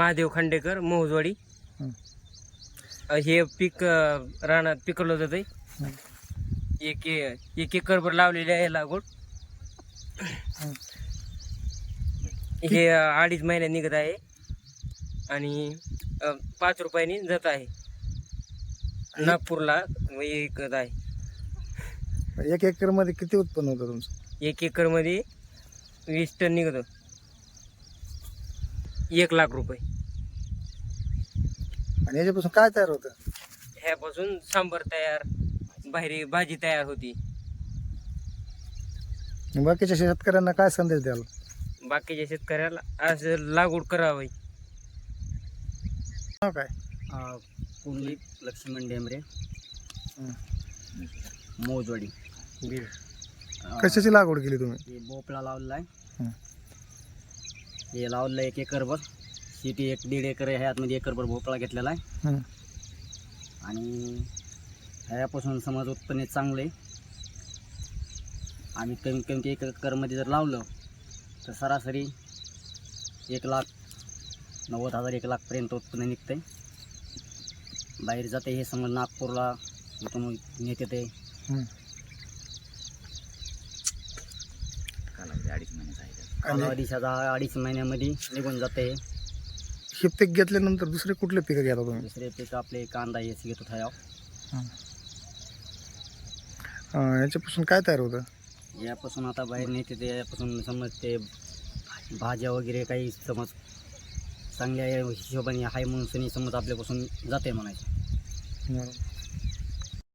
महादेव खांडेकर मोहजवाडी. हं. पीक रानात पिकवलं जातं. एक एक एकरभर लावलेले आहे लागवड. हं. अडीच महिन्यात निघत आहे. आणि पाच रुपयानी जात आहे. नागपूरला विकत आहे. एक एकरमध्ये किती उत्पन्न होतं तुमचं? एक एकरमध्ये वीस टन निघतो. एक लाख रुपये. आणि याच्यापासून काय तयार होतं? ह्यापासून सांबर तयार बाहेर भाजी तयार होती. आणि बाकीच्या शेतकऱ्यांना काय संदेश द्याल? बाकीच्या शेतकऱ्याला असं लागवड करावी. नाव काय? कुंडलिक लक्ष्मण डेमरे हं. मोजवाडी बीड. कशाची लागवड केली तुम्ही? हे भोपळा लावलेला आहे हं. हे लावलेलं आहे एक एकरभर शेती एक दीड एकर आहे ह्यातमध्ये एकरभर भोपळा घेतलेला आहे. हं. आणि ह्यापासून समज उत्पन्न चांगलं. आहे आम्ही कमी कमी एक एकरमध्ये जर लावलं तर सरासरी एक लाख नव्वद हजार एक लाखपर्यंत उत्पन्न निघतं आहे बाहेर जाते हे समज नागपूरला इथून नेते ते साधा अडीच महिन्यामध्ये निघून जाते. हे पीक घेतल्यानंतर दुसरे कुठले पिकं घेता तुम्ही? दुसरे पीक आपले कांदा हेच घेतो ह्या अं, याच्यापासून काय तयार होतं? यापासून आता बाहेर नेते ते यापासून समज ते भाज्या वगैरे काही समज चांगल्या हिशोबाने आहे म्हणून सनी समज आपल्यापासून जाते म्हणायचं. बरं.